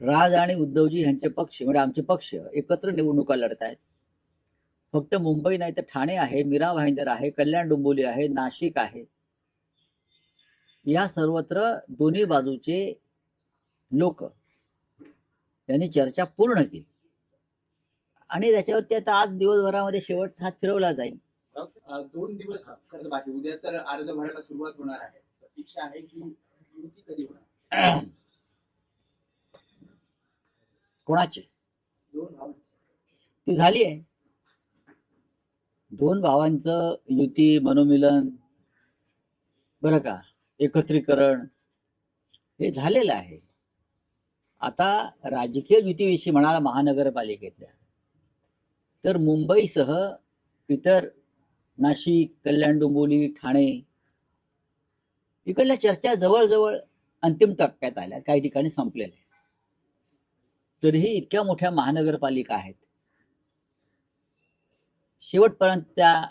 राज आणि उद्धवजी यांचे पक्ष म्हणजे आमचे पक्ष एकत्र निवडणुका लढत आहेत. फक्त मुंबई नाही तर ठाणे आहे मीरा भाईंदर आहे कल्याण डोंबिवली आहे नाशिक आहे. या सर्वत्र दोन्ही बाजूचे लोक यांनी चर्चा पूर्ण केली. आणि त्याच्यावरती आता आज दिवसभरामध्ये शेवटचा हात फिरवला जाईल. दोन दिवस बाकी. उद्या तर अर्ज भरायला सुरुवात होणार आहे. प्रतीक्षा आहे की कधी होणार? कोणाची? ती झाली आहे. दोन भावांचं युती मनोमिलन बरं का एकत्रीकरण हे झालेलं आहे. आता राजकीय युतीविषयी म्हणाला महानगरपालिकेतल्या. तर मुंबईसह इतर नाशिक कल्याण डोंबिवली ठाणे इकडल्या चर्चा जवळजवळ अंतिम टप्प्यात आल्या. काही ठिकाणी संपलेल्या तरीही इतक्या मोठ्या महानगरपालिका आहेत. शेवटपर्यंत त्या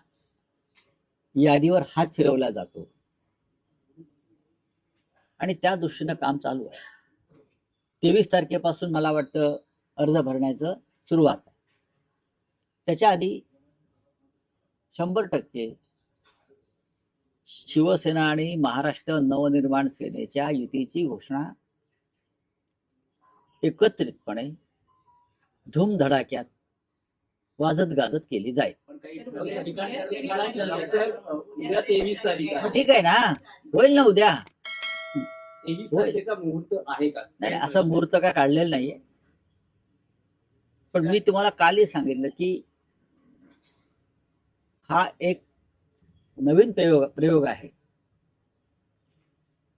यादीवर हात फिरवला जातो. आणि त्या दृष्टीनं काम चालू आहे. तेवीस तारखेपासून मला वाटतं अर्ज भरण्याचं सुरुवात आहे. त्याच्या आधी शंभर टक्के शिवसेना आणि महाराष्ट्र नवनिर्माण सेनेच्या युतीची घोषणा एकत्रितपणे धूमधडाक्यात वाजत गाजत केली जाईल. ठीक आहे ना? होईल ना उद्या? मुहूर्त आहे का? नाही, असं मुहूर्त काय काढलेलं नाहीये. पण मी तुम्हाला कालही सांगितलं की हा एक नवीन प्रयोग प्रयोग आहे.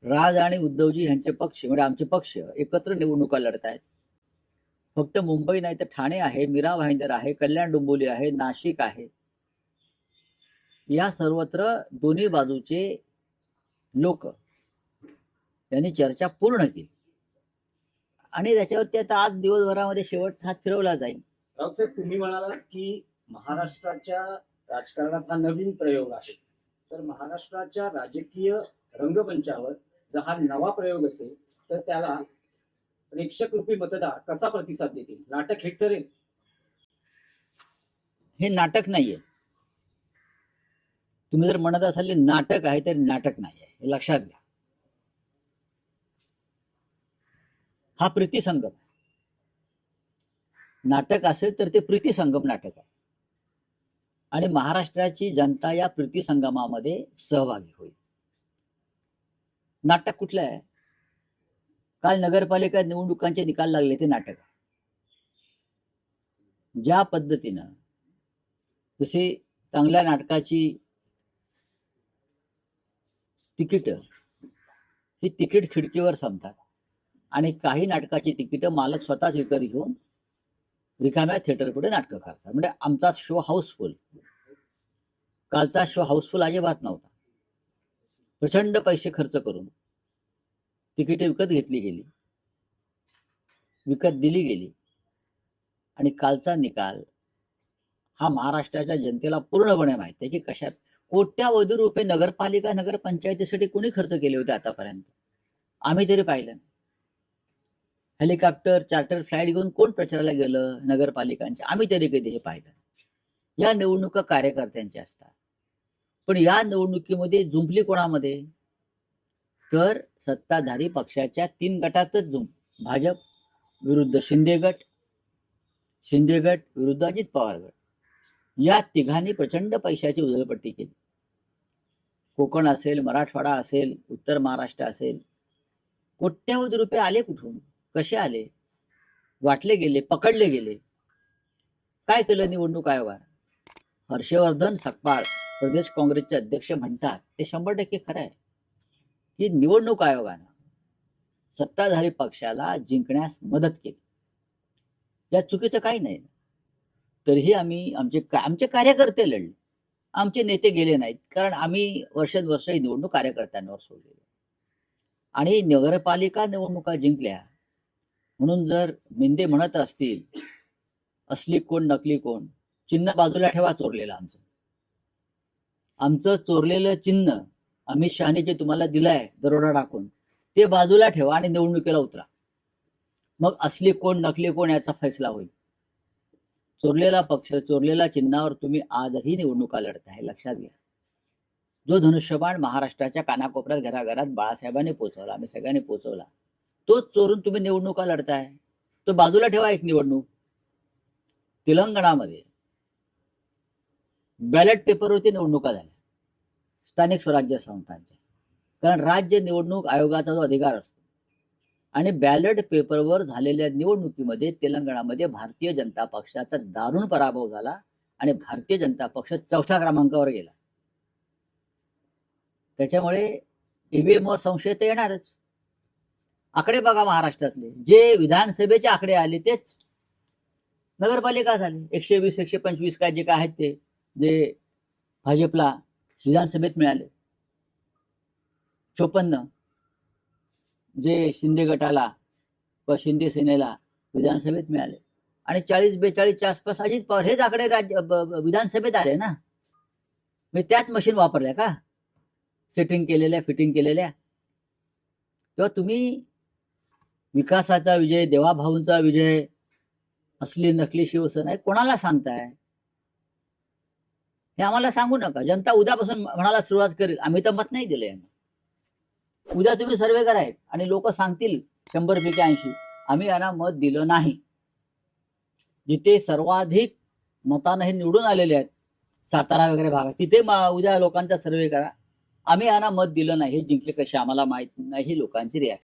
राज आणि उद्धवजी यांचे पक्ष म्हणजे आमचे पक्ष एकत्र निवडणुका लढत आहेत. फक्त मुंबई नाही तर ठाणे आहे मीरा भाईंदर आहे कल्याण डोंबिवली आहे नाशिक आहे. या सर्वत्र दोन्ही बाजूचे लोक यांनी चर्चा पूर्ण केली. आणि त्याच्यावरती आता आज दिवसभरामध्ये शेवट हात फिरवला जाईल. राऊतसाहेब तुम्ही म्हणालात की महाराष्ट्राच्या राजकारणात हा नवीन प्रयोग आहे. तर महाराष्ट्राच्या राजकीय रंगमंचावर जर हा नवा प्रयोग असेल तर त्याला प्रेक्षक रूपी मतदार कसा प्रतिसाद देतील? नाटक हे ठरेल? हे नाटक नाहीये. तुम्ही जर म्हणत असाल नाटक आहे तर नाटक नाही आहे हे लक्षात घ्या. हा प्रीतीसंगम आहे. नाटक असेल तर ते प्रीतीसंगम नाटक आहे. आणि महाराष्ट्राची जनता या प्रीतीसंगमामध्ये सहभागी होईल. नाटक कुठलं आहे? काल नगरपालिका निवडणुकांचे निकाल लागले ते नाटक. ज्या पद्धतीनं जसे चांगल्या नाटकाची तिकीट ही तिकीट खिडकीवर संपतात आणि काही नाटकाची तिकीटं मालक स्वतःच विकत घेऊन रिकाम्या थिएटर पुढे नाटकं करतात. म्हणजे आमचा शो हाऊसफुल कालचा शो हाऊसफुल अजिबात नव्हता. प्रचंड पैसे खर्च करून तिकीटे विकत घेतली गेली. विकत दिली गेली. आणि कालचा निकाल हा महाराष्ट्राच्या जनतेला पूर्णपणे माहिती आहे की कशात कोट्यावधी रुपये नगरपालिका नगरपंचायतीसाठी कोणी खर्च केले होते आतापर्यंत? आम्ही तरी पाहिलं हेलिकॉप्टर चार्टर फ्लाईट घेऊन कोण प्रचाराला गेलं? नगरपालिकांच्या आम्ही तरी कधी हे पाहिलं या निवडणुका कार्यकर्त्यांच्या असतात. पण या निवडणुकीमध्ये जुंपली कोणामध्ये? तर सत्ताधारी पक्षाच्या तीन गटातच जुम भाजप विरुद्ध शिंदे गट शिंदे गट विरुद्ध अजित पवार गट. या तिघांनी प्रचंड पैशाची उधळपट्टी केली. कोकण असेल मराठवाडा असेल उत्तर महाराष्ट्र असेल कोट्यावधी रुपये आले कुठून? कसे आले? वाटले गेले पकडले गेले. काय केलं निवडणूक आयोगानं? हर्षवर्धन सकपाळ प्रदेश काँग्रेसचे अध्यक्ष म्हणतात ते शंभर टक्के खरं आहे. ही निवडणूक आयोगानं सत्ताधारी पक्षाला जिंकण्यास मदत केली. या चुकीचं काही नाही. तरीही आम्ही आमचे आमचे कार्यकर्ते लढले. आमचे नेते गेले नाहीत. कारण आम्ही वर्षानुवर्ष ही निवडणूक कार्यकर्त्यांवर सोडलेली. आणि नगरपालिका निवडणुका जिंकल्या. म्हणून जर मिंदे म्हणत असतील असली कोण नकली कोण चिन्ह बाजूला ठेवा चोरलेलं आमचं. आमचं चोरलेलं चिन्ह अमित शहाने जे तुम्हाला दिलंय दरोडा टाकून ते बाजूला ठेवा आणि निवडणुकीला उतरा. मग असली कोण नकली कोण याचा फैसला होईल. चोरलेला पक्ष चोरलेल्या चिन्हावर तुम्ही आजही निवडणुका लढताय लक्षात घ्या. जो धनुष्यबाण महाराष्ट्राच्या कानाकोपऱ्यात घराघरात बाळासाहेबांनी पोचवला आम्ही सगळ्यांनी पोचवला तोच चोरून तुम्ही निवडणुका लढताय. तो बाजूला ठेवा एक निवडणूक. तेलंगणामध्ये बॅलेट पेपरवरती निवडणुका झाल्या. स्थानिक स्वराज्य संस्थांच्या कारण राज्य निवडणूक आयोगाचा जो अधिकार असतो आणि बॅलेट पेपरवर झालेल्या निवडणुकीमध्ये तेलंगणामध्ये भारतीय जनता पक्षाचा दारुण पराभव झाला आणि भारतीय जनता पक्ष चौथ्या क्रमांकावर गेला. त्याच्यामुळे ईव्हीएमवर संशय तर येणारच. आकडे बघा महाराष्ट्रातले. जे विधानसभेचे आकडे आले तेच. नगरपालिका झाले. एकशे वीस एकशे पंचवीस काय जे काय आहेत ते. जे भाजपला विधानसभेत मिळाले. चोपन्न. जे शिंदे गटाला व शिंदे सेनेला विधानसभेत मिळाले. आणि चाळीस बेचाळीसच्या आसपास अजित पवार हेच आकडे राज्य विधानसभेत आले ना. मी त्याच मशीन वापरल्या का? सेटिंग केलेल्या फिटिंग केलेल्या. तेव्हा तुम्ही विकासाचा विजय देवाभाऊंचा विजय असली नकली शिवसेना कोणाला सांगताय? हे आम्हाला सांगू नका. जनता उद्यापासून म्हणाला सुरुवात करेल. आम्ही तर मत नाही दिलं. यांना उद्या तुम्ही सर्वे करा आणि लोक सांगतील शंभर पैकी ऐंशी. आम्ही यांना मत दिलं नाही. जिथे सर्वाधिक मतानं हे निवडून आलेले आहेत सातारा वगैरे भागात तिथे उद्या लोकांचा सर्वे करा. आम्ही यांना मत दिलं नाही. हे जिंकले कसे? आम्हाला माहीत नाही. ही लोकांची रिॲक्शन